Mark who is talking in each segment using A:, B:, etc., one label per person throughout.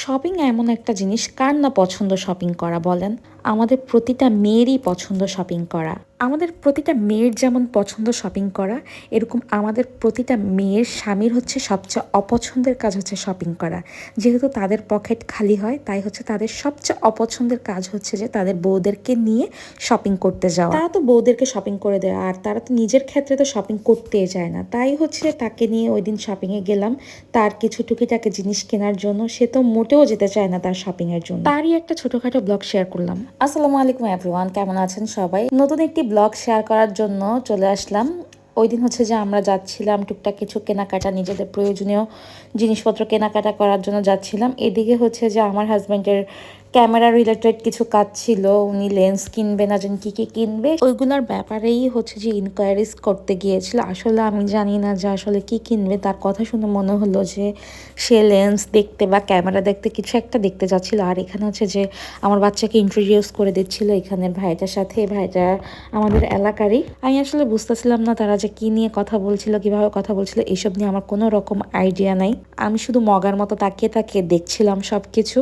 A: Shopping এমন একটা জিনিস কার না পছন্দ শপিং করা বলেন? আমাদের প্রতিটা মেয়েরই পছন্দ শপিং করা। আমাদের প্রতিটা মেয়ের যেমন পছন্দ শপিং করা, এরকম আমাদের প্রতিটা মেয়ের স্বামীর হচ্ছে সবচেয়ে অপছন্দের কাজ হচ্ছে শপিং করা। যেহেতু তাদের পকেট খালি হয়, তাই হচ্ছে তাদের সবচেয়ে অপছন্দের কাজ হচ্ছে যে তাদের বউদেরকে নিয়ে শপিং করতে যাওয়া। তারা তো বউদেরকে শপিং করে দেয়, আর তারা তো নিজের ক্ষেত্রে তো শপিং করতেই যায় না। তাই হচ্ছে তাকে নিয়ে ওই দিন শপিংয়ে গেলাম, তার কিছু টুকিটাকে জিনিস কেনার জন্য। সে তো মোটেও যেতে চায় না তার শপিংয়ের জন্য। তারই একটা ছোটোখাটো ব্লগ শেয়ার করলাম। আসসালামু আলাইকুম এভরিওয়ান, কেমন আছেন সবাই? নতুন একটি ব্লগ শেয়ার করার জন্য চলে আসলাম। ওই দিন হচ্ছে যে আমরা যাচ্ছিলাম টুকটাক কিছু কেনাকাটা, নিজেদের প্রয়োজনীয় জিনিসপত্র কেনাকাটা করার জন্য যাচ্ছিলাম। এদিকে হচ্ছে যে আমার হাজব্যান্ডের ক্যামেরা রিলেটেড কিছু কাজ ছিল, উনি লেন্স কিনবে না জানি কী কী কিনবে। ওইগুলোর ব্যাপারেই হচ্ছে যে ইনকোয়ারিজ করতে গিয়েছিল। আসলে আমি জানি না যে আসলে কি কিনবে। তার কথা শুনে মনে হলো যে সে লেন্স দেখতে বা ক্যামেরা দেখতে কিছু একটা দেখতে যাচ্ছিল। আর এখানে হচ্ছে যে আমার বাচ্চাকে ইন্ট্রোডিউস করে দিচ্ছিল এখানের ভাইটার সাথে। ভাইটা আমাদের এলাকারই। আমি আসলে বুঝতেছিলাম না তারা যে কি নিয়ে কথা বলছিল, কীভাবে কথা বলছিল এইসব নিয়ে আমার কোনো রকম আইডিয়া নাই। আমি শুধু মগার মতো তাকিয়ে তাকিয়ে দেখছিলাম সব কিছু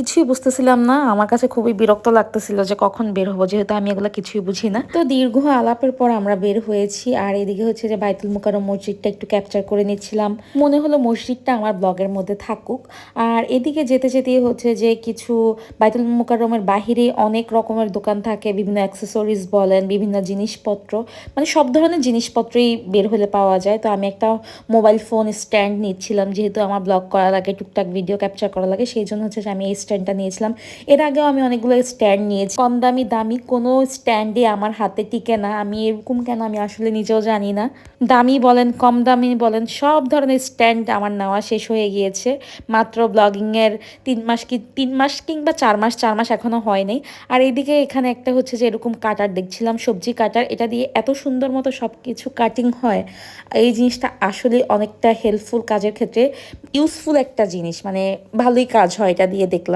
A: কিছুই বুঝতেছিলাম না। আমার কাছে খুবই বিরক্ত লাগতেছিল যে কখন বের হব, যেহেতু আমি এগুলো কিছুই বুঝি না। তো দীর্ঘ আলাপের পর আমরা বের হয়েছি আর এদিকে হচ্ছে যে বাইতুল মুকারম মসজিদটা একটু ক্যাপচার করে নিচ্ছিলাম। মনে হলো মসজিদটা আমার ব্লগের মধ্যে থাকুক। আর এদিকে যেতে যেতে হচ্ছে যে কিছু বাইতুল মুকাররমের বাহিরে অনেক রকমের দোকান থাকে, বিভিন্ন অ্যাক্সেসরিজ বলেন, বিভিন্ন জিনিসপত্র। মানে সব ধরনের জিনিসপত্রই বের হলে পাওয়া যায়। তো আমি একটা মোবাইল ফোন স্ট্যান্ড নিচ্ছিলাম, যেহেতু আমার ব্লগ করা লাগে টুকটাক ভিডিও ক্যাপচার করা লাগে। সেই জন্য হচ্ছে যে আমি এই স্ট্যান্ডটা নিয়েছিলাম। এর আগেও আমি অনেকগুলো স্ট্যান্ড নিয়েছি। কম দামি দামি কোনো স্ট্যান্ডে আমার হাতে টিকে না। আমি এরকম কেন আমি আসলে নিজেও জানি না। দামি বলেন, কম দামি বলেন, সব ধরনের স্ট্যান্ড আমার নেওয়া শেষ হয়ে গিয়েছে। মাত্র ব্লগিংয়ের তিন মাস কি, তিন মাস কিংবা চার মাস চার মাস এখনও হয়নি আর এইদিকে এখানে একটা হচ্ছে যে এরকম কাটার দেখছিলাম, সবজি কাটার। এটা দিয়ে এত সুন্দর মতো সব কিছু কাটিং হয়। এই জিনিসটা আসলে অনেকটা হেল্পফুল কাজের ক্ষেত্রে ইউজফুল একটা জিনিস। মানে ভালোই কাজ হয় এটা দিয়ে দেখলাম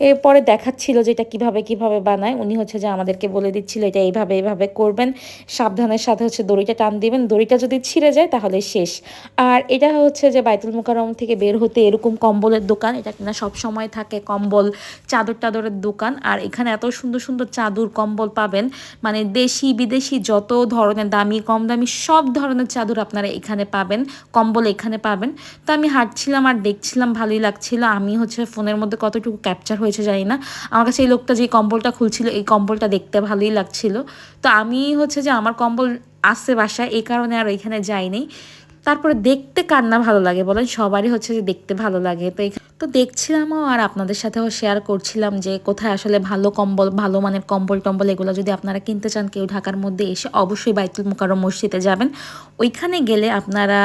A: এরপরে দেখাচ্ছিল যে এটা কীভাবে কীভাবে বানায়। উনি হচ্ছে যে আমাদেরকে বলে দিচ্ছিল, এটা এইভাবে এইভাবে করবেন। সাবধানের সাথে হচ্ছে দড়িটা টান দিবেন। দড়িটা যদি ছিঁড়ে যায় তাহলে শেষ। আর এটা হচ্ছে যে বাইতুল মুকাররম থেকে বের হতে এরকম কম্বলের দোকান। এটা কিনা সব সময় থাকে কম্বল, চাদর টাদরের দোকান। আর এখানে এত সুন্দর সুন্দর চাদর কম্বল পাবেন। মানে দেশি, বিদেশি যত ধরনের দামি, কম দামি সব ধরনের চাদর আপনারা এখানে পাবেন। কম্বল এখানে পাবেন। তো আমি হাঁটছিলাম আর দেখছিলাম, ভালোই লাগছিল। আমি হচ্ছে ফোনের মধ্যে কতটুকু ক্যাপচার হয়েছে, জানি না। আমার কাছে এই লোকটা যে কম্বলটা খুলছিল, এই কম্বলটা দেখতে ভালোই লাগছিল। তো আমি হচ্ছে যে আমার কম্বল আসছে বাসায়, এই কারণে আর ওইখানে যাইনি তারপরে দেখতে কার না ভালো লাগে বলেন? সবারই হচ্ছে যে দেখতে ভালো লাগে। তো তো দেখছিলামও আর আপনাদের সাথেও শেয়ার করছিলাম যে কোথায় আসলে ভালো কম্বল, ভালো মানের কম্বল টম্বল এগুলো যদি আপনারা কিনতে চান, কেউ ঢাকার মধ্যে এসে অবশ্যই বাইতুল মুকাররম মসজিদে যাবেন। ওইখানে গেলে আপনারা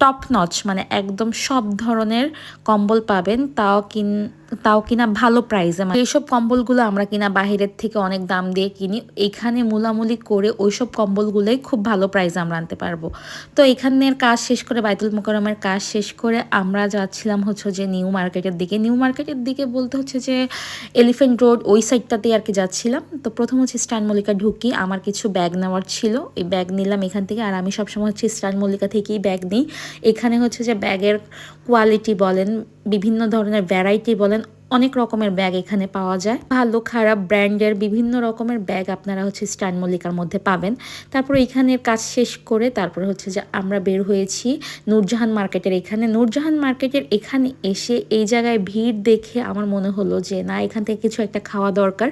A: টপ নচ মানে একদম সব ধরনের কম্বল পাবেন। তাও কিন তাও কিনা ভালো প্রাইসে মানে এইসব কম্বলগুলো আমরা কিনা বাহিরের থেকে অনেক দাম দিয়ে কিনি, এইখানে মূলামূলি করে ওইসব কম্বলগুলোই খুব ভালো প্রাইসে আমরা আনতে পারব। তো এখানের কাজ শেষ করে বাইতুল মোকরমের কাজ শেষ করে আমরা যাচ্ছিলাম হচ্ছে যে নিউ মার্কেটের দিকে। নিউ মার্কেটের দিকে বলতে হচ্ছে যে এলিফেন্ট রোড ওই সাইডটাতেই আর কি যাচ্ছিলাম। তো প্রথম হচ্ছে স্টান মল্লিকা ঢুকি, আমার কিছু ব্যাগ নেওয়ার ছিল, এই ব্যাগ নিলাম এখান থেকে। আর আমি সবসময় হচ্ছে স্টান মল্লিকা থেকেই ব্যাগ নিই। এখানে হচ্ছে যে ব্যাগের কোয়ালিটি বলেন বিভিন্ন ধরনের ভ্যারাইটি বলেন অনেক রকমের ব্যাগ এখানে পাওয়া যায়। ভালো, খারাপ ব্র্যান্ডের বিভিন্ন রকমের ব্যাগ আপনারা হচ্ছে স্টান মল্লিকার মধ্যে পাবেন। তারপর এখানের কাজ শেষ করে তারপরে হচ্ছে যে আমরা বের হয়েছি নূরজাহান মার্কেটের এখানে। নূরজাহান মার্কেটের এখানে এসে এই জায়গায় ভিড় দেখে আমার মনে হলো যে, না, এখান থেকে কিছু একটা খাওয়া দরকার।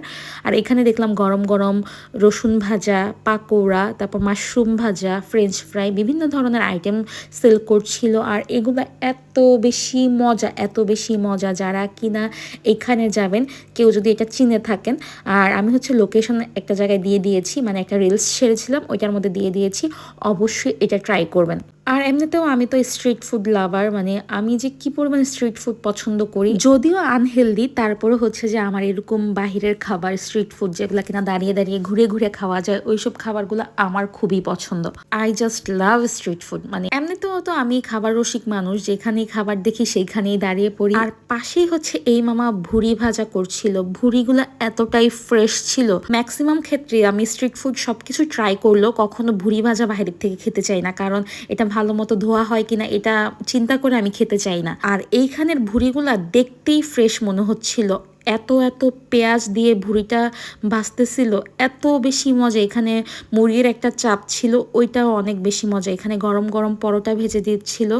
A: আর এখানে দেখলাম গরম গরম রসুন ভাজা, পাকোড়া, তারপর মাশরুম ভাজা, ফ্রেঞ্চ ফ্রাই, বিভিন্ন ধরনের আইটেম সেল করছিল। আর এগুলো এত বেশি মজা, এত বেশি মজা যারা কিনা এখানে যাবেন, কেউ যদি এটা চিনে থাকেন। আর আমি হচ্ছে লোকেশন একটা জায়গায় দিয়ে দিয়েছি মানে একটা রিলস ছেড়েছিলাম ওইটার মধ্যে দিয়ে দিয়েছি। অবশ্যই এটা ট্রাই করবেন। আর এমনিতেও আমি তো স্ট্রিট ফুড লাভার মানে আমি যে কি পরিমাণে স্ট্রিট ফুড পছন্দ করি, যদিও আনহেলদি তারপরে হচ্ছে যে আমার এরকম বাহিরের খাবার স্ট্রিট ফুড যেগুলো কিনা দাঁড়িয়ে দাঁড়িয়ে ঘুরে ঘুরে খাওয়া যায়, ওইসব খাবারগুলো আমার খুবই পছন্দ। I just love street food মানে এমনিতেও তো আমি খাবার রসিক মানুষ, যেখানেই খাবার দেখি সেইখানেই দাঁড়িয়ে পড়ি। আর পাশেই হচ্ছে এই মামা ভুড়ি ভাজা করছিল, ভুড়িগুলো এতটাই ফ্রেশ ছিল। ম্যাক্সিমাম ক্ষেত্রে আমি স্ট্রিট ফুড সবকিছু ট্রাই করলেও কখনো ভুড়ি ভাজা বাইরের থেকে খেতে চাই না, কারণ এটা ভালো মতো ধোয়া হয় কিনা এটা চিন্তা করে আমি খেতে চাই না। আর এইখানের ভুড়িগুলা দেখতেই ফ্রেশ মনে হচ্ছিল। এত এত পেঁয়াজ দিয়ে ভুড়িটা ভাজতেছিল, এত বেশি মজা। এখানে মুরগির একটা চাপ ছিল, ওইটাও অনেক বেশি মজা। এখানে গরম গরম পরোটা ভেজে দিচ্ছিল,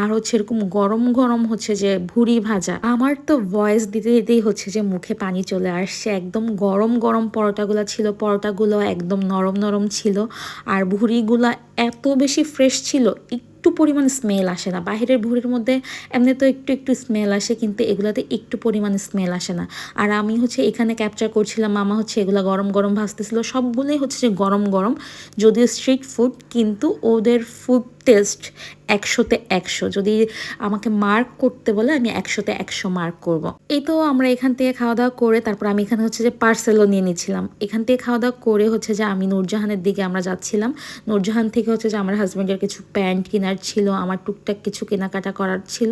A: আর হচ্ছে এরকম গরম গরম হচ্ছে যে ভুড়ি ভাজা। আমার তো ভয়েস দিতে, দিতেই হচ্ছে যে মুখে পানি চলে আসছে। একদম গরম গরম পরোটাগুলো ছিল পরোটাগুলো একদম নরম নরম ছিল, আর ভুড়িগুলা এত বেশি ফ্রেশ ছিল একটু পরিমাণ স্মেল আসে না। বাহিরের ভুঁড়ির মধ্যে এমনি তো একটু একটু স্মেল আসে, কিন্তু এগুলাতে একটু পরিমাণ স্মেল আসে না। আর আমি হচ্ছে এখানে ক্যাপচার করছিলাম, মামা হচ্ছে এগুলো গরম গরম ভাজতেছিল। সবগুলোই হচ্ছে যে গরম গরম, যদিও স্ট্রিট ফুড কিন্তু ওদের ফুড টেস্ট একশোতে একশো। যদি আমাকে মার্ক করতে বলে, আমি একশোতে একশো মার্ক করব। এই তো আমরা এখান থেকে খাওয়া দাওয়া করে, তারপর আমি এখানে হচ্ছে যে পার্সেলও নিয়ে নিয়েছিলাম এখান থেকে খাওয়া দাওয়া করে হচ্ছে যে আমি নূরজাহানের দিকে আমরা যাচ্ছিলাম। নূরজাহান থেকে হচ্ছে যে আমার হাজব্যান্ডের কিছু প্যান্ট কেনার ছিল, আমার টুকটাক কিছু কেনাকাটা করার ছিল,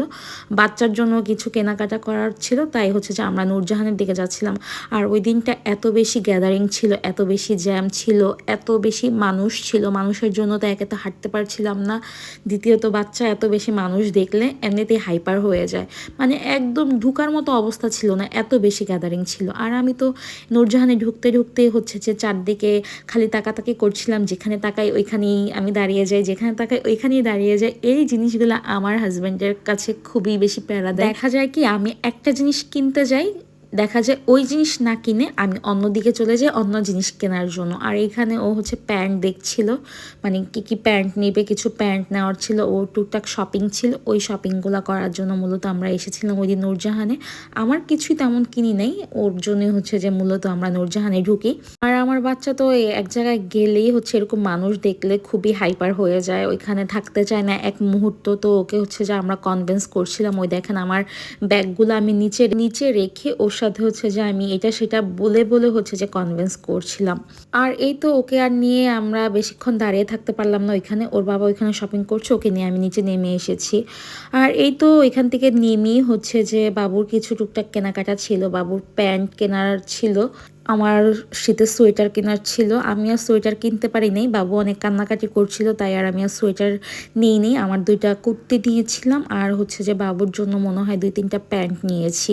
A: বাচ্চার জন্য কিছু কেনাকাটা করার ছিল, তাই হচ্ছে যে আমরা নূরজাহানের দিকে যাচ্ছিলাম। আর ওই দিনটা এত বেশি গ্যাদারিং ছিল, এত বেশি জ্যাম ছিল, এত বেশি মানুষ ছিল, মানুষের জন্য তো একে তো হাঁটতে পারছিলাম না। দ্বিতীয়ত বাচ্চা এত বেশি মানুষ দেখলে এমনিতেই হাইপার হয়ে যায়। মানে একদম ঢুকার মতো অবস্থা ছিল না, এত বেশি গ্যাদারিং ছিল। আর আমি তো নূরজাহানে ঢুকতে ঢুকতে হচ্ছে যে চারদিকে খালি তাকাতাকি করছিলাম, যেখানে তাকাই ওইখানেই আমি দাঁড়িয়ে যাই, যেখানে তাকাই ওইখানেই দাঁড়িয়ে যাই। এই জিনিসগুলো আমার হাজব্যান্ডের কাছে খুবই বেশি প্যারা দেখা যায় কি আমি একটা জিনিস কিনতে যাই দেখা যায় ওই জিনিস না কিনে আমি অন্য দিকে চলে যাই, অন্য জিনিস কেনার জন্য। আর এখানে ও হচ্ছে প্যান্ট দেখছিল মানে কি কি প্যান্ট নেবে, কিছু প্যান্ট নেওয়ার ছিল, ও টুকটাক শপিং ছিল, ওই শপিংগুলো করার জন্য মূলত আমরা এসেছিলাম ওই দিন নূরজাহানে। আমার কিছুই তেমন কিনি নেই, ওর জন্যই হচ্ছে যে মূলত আমরা নূরজাহানে ঢুকি। আর আমার বাচ্চা তো এক জায়গায় গেলেই হচ্ছে এরকম মানুষ দেখলে খুবই হাইপার হয়ে যায়। ওইখানে থাকতে চায় না। এক মুহূর্ত তো ওকে হচ্ছে যে আমরা কনভিন্স করছিলাম, ওই দেখেন আমার ব্যাগগুলো আমি নিচে নিচে রেখে ওর সাথে হচ্ছে যে আমি এটা সেটা বলে বলে হচ্ছে যে কনভিন্স করছিলাম। আর এই তো ওকে আর নিয়ে আমরা বেশিক্ষণ দাঁড়িয়ে থাকতে পারলাম না ওইখানে। ওর বাবা ওইখানে শপিং করছে, ওকে নিয়ে আমি নিচে নেমে এসেছি। আর এই তো এখান থেকে নেমেই হচ্ছে যে বাবুর কিছু টুকটাক কেনাকাটা ছিল, বাবুর প্যান্ট কেনার ছিল। আমার শীতের সোয়েটার কেনার ছিল। আমি আর সোয়েটার কিনতে পারি নাই। বাবু অনেক কান্নাকাটি করছিল, তাই আর আমি আর সোয়েটার নিই নি। আমার দুইটা কুর্তি নিয়েছিলাম আর হচ্ছে যে বাবুর জন্য মনে হয় দুই তিনটা প্যান্ট নিয়েছি।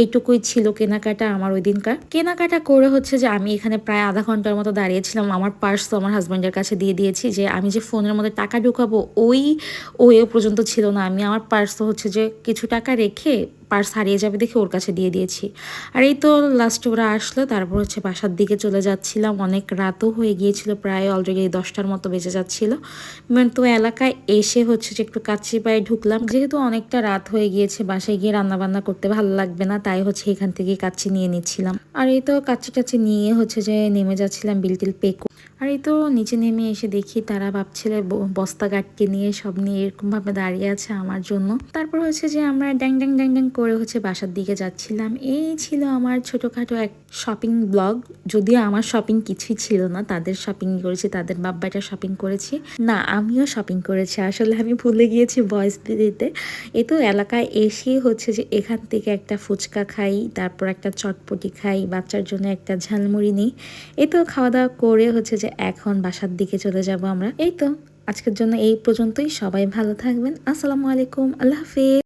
A: এইটুকুই ছিল কেনাকাটা আমার ওই দিনকার কেনাকাটা করে হচ্ছে যে আমি এখানে প্রায় আধা ঘণ্টার মতো দাঁড়িয়েছিলাম। আমার পার্স তো আমার হাজব্যান্ডের কাছে দিয়ে দিয়েছি যে আমি যে ফোনের মধ্যে টাকা ঢুকাবো, ওই ওয়ে পর্যন্ত ছিল না। আমি আমার পার্স তো হচ্ছে যে কিছু টাকা রেখে পার্স হারিয়ে যাবে দেখে ওর কাছে দিয়ে দিয়েছি। আর এই তো লাস্টে ওরা আসলো, তারপর হচ্ছে বাসার দিকে চলে যাচ্ছিলাম। অনেক রাতও হয়ে গিয়েছিল, প্রায় অলরেডি দশটার মতো বেজে যাচ্ছিল। তো এলাকায় এসে হচ্ছে যে একটু কাচ্চি পায়ে ঢুকলাম। যেহেতু অনেকটা রাত হয়ে গিয়েছে, বাসায় গিয়ে রান্না বান্না করতে ভালো লাগবে না, তাই হচ্ছে এখান থেকে কাচ্চি নিয়ে নিচ্ছিলাম। আর এই তো কাচ্চি টাচ্চি নিয়ে হচ্ছে যে নেমে যাচ্ছিলাম বিলটিল পে আর এই তো নিচে নেমে এসে দেখি তারা বাপ ছেলে বস্তা গাটকে নিয়ে সব নিয়ে এরকমভাবে দাঁড়িয়ে আছে আমার জন্য। তারপর হচ্ছে যে আমরা ড্যাং ড্যাং ড্যাং ড্যাং করে হচ্ছে বাসার দিকে যাচ্ছিলাম। এই ছিল আমার ছোটোখাটো এক শপিং ব্লগ যদিও আমার শপিং কিছুই ছিল না, তাদের শপিং করেছি, তাদের বাব্বাটা শপিং করেছি। না, আমিও শপিং করেছি, আসলে আমি ভুলে গিয়েছি ভয়েস দিতে। এ তো এলাকায় এসে হচ্ছে যে এখান থেকে একটা ফুচকা খাই, তারপর একটা চটপটি খাই, বাচ্চার জন্য একটা ঝালমুড়ি নিই। এ তো খাওয়া দাওয়া করে হচ্ছে যে এখন বাসার দিকে চলে যাব আমরা। এই তো, আজকের জন্য এই পর্যন্তই, সবাই ভালো থাকবেন। আসসালামু আলাইকুম, আল্লাহ হাফিজ।